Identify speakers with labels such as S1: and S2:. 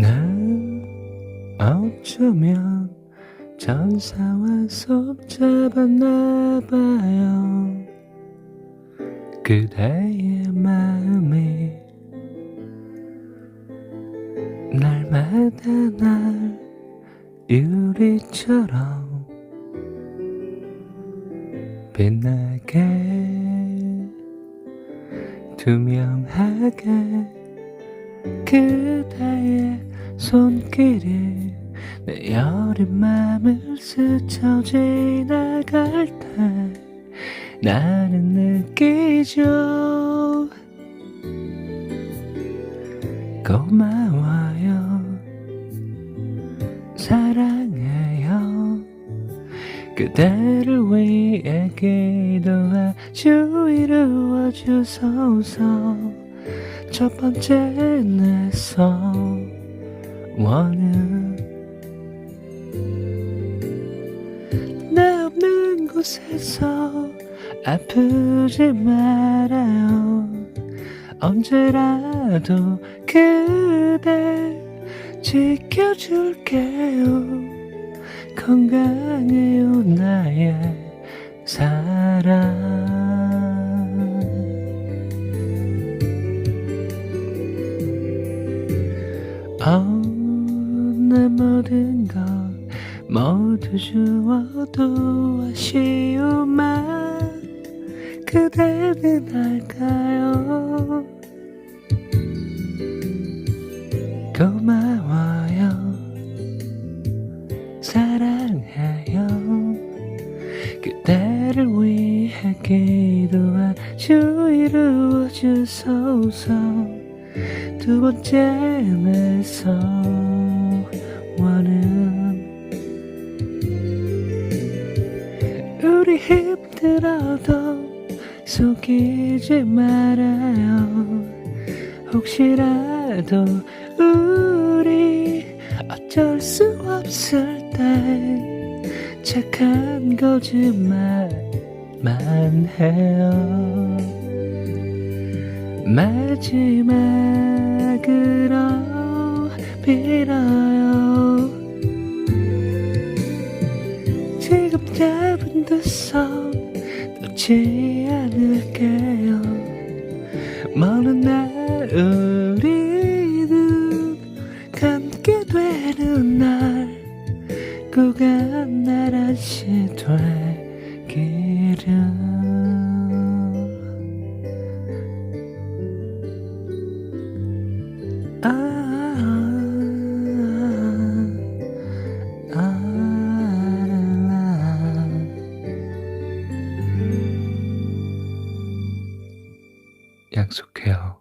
S1: 난 어쩌면 전사와 손잡았나 봐요. 그대의 마음이 날마다 날 유리처럼 빛나게 투명하게 그대의 손길이 내 여린 맘을 스쳐 지나갈 때 나는 느끼죠. 고마워요. 사랑해요. 그대를 위해 기도하주 이루어 주소서 첫 번째 내 소원은 나 없는 곳에서 아프지 말아요. 언제라도 그댈 지켜줄게요. 건강해요 나의 사랑 어, 내 모든 것 모두 주어도 아쉬움만 그대는 알까요? 고마워요. 사랑해요. 그대를 위해 기도한 주 이루어주소서. 두 번째 내 우리 힘들어도 속이지 말아요. 혹시라도 우리 어쩔 수 없을 때 착한 거짓말만 해요. 마지막으로 빌어 두손 놓지 않을게요. 먼 날 우리는 함께 되는 날꼭 한나라시 되기를 약속해요.